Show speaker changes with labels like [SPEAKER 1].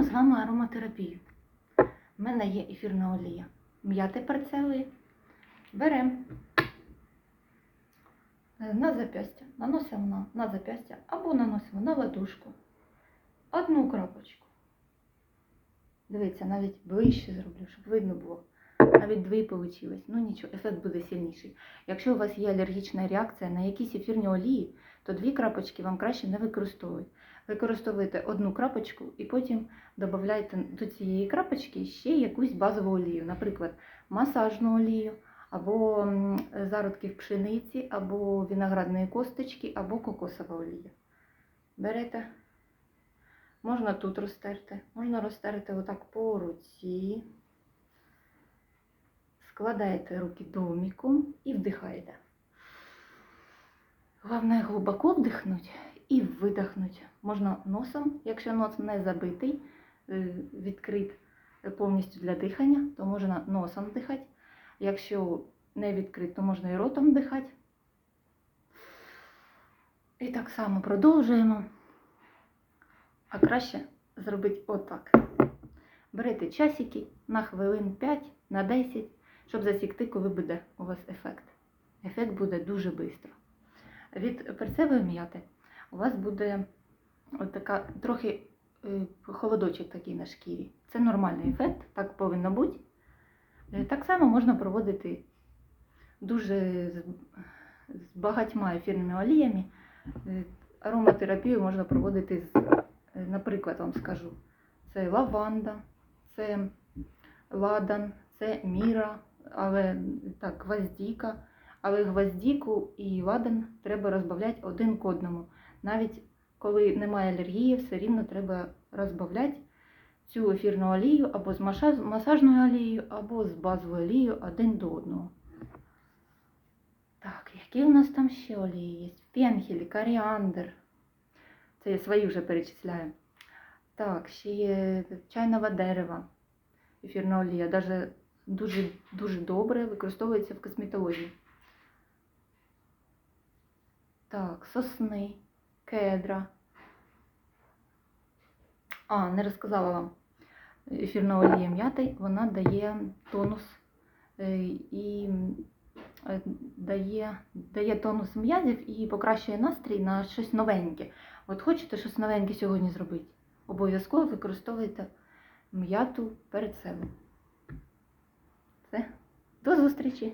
[SPEAKER 1] Проведемо з вами ароматерапію. У мене є ефірна олія. М'яти парцели. Беремо на запястя, наносимо на, на запястя або наносимо на ладошку. Одну крапочку. Дивіться, навіть ближче зроблю, щоб видно було. Навіть дві вийшло. Ну нічого, ефект буде сильніший. Якщо у вас є алергічна реакція на якісь ефірні олії, то дві крапочки вам краще не використовують. Використовуєте одну крапочку і потім додаєте до цієї крапочки ще якусь базову олію, наприклад, масажну олію, або м, зародків пшениці, або виноградної косточки, або кокосова олія. Берете, можна тут розтерти, можна розтерти отак по руці, складаєте руки домиком і вдихаєте. Головне глибоко вдихнути і видихнути. Можна носом, якщо нос не забитий, е, відкрит повністю для дихання, то можна носом вдихати. Якщо не відкрит, то можна і ротом вдихати. І так само продовжуємо. А краще зробити отак. Берете часики на хвилин 5, на 10, щоб засікти, коли буде у вас ефект. Ефект буде дуже швидко. Від перцевої м'яти у вас буде от така трохи е, холодочок такий на шкірі. Це нормальний ефект, так повинно бути. Е, Так само можна проводити дуже з, багатьма ефірними оліями. Е, Ароматерапію можна проводити з, наприклад, вам скажу, це лаванда, це ладан, це міра, але так, гвоздіка. Але гвоздіку і ладан треба розбавляти один к одному. Навіть коли немає алергії, все рівно треба розбавляти цю ефірну олію або з масажною олією, або з базовою олією один до одного. Так, які у нас там ще олії є? Пенхель, коріандр. Це я свої вже перечисляю. Так, ще є чайного дерева. Ефірна олія. Даже дуже, дуже добре використовується в косметології. Так, сосни, кедра. А, не розказала вам. Ефірна олія м'яти, вона дає тонус е, і е, дає, дає тонус м'язів і покращує настрій на щось новеньке. От хочете щось новеньке сьогодні зробити? Обов'язково використовуйте м'яту перед себе. Зустрічі!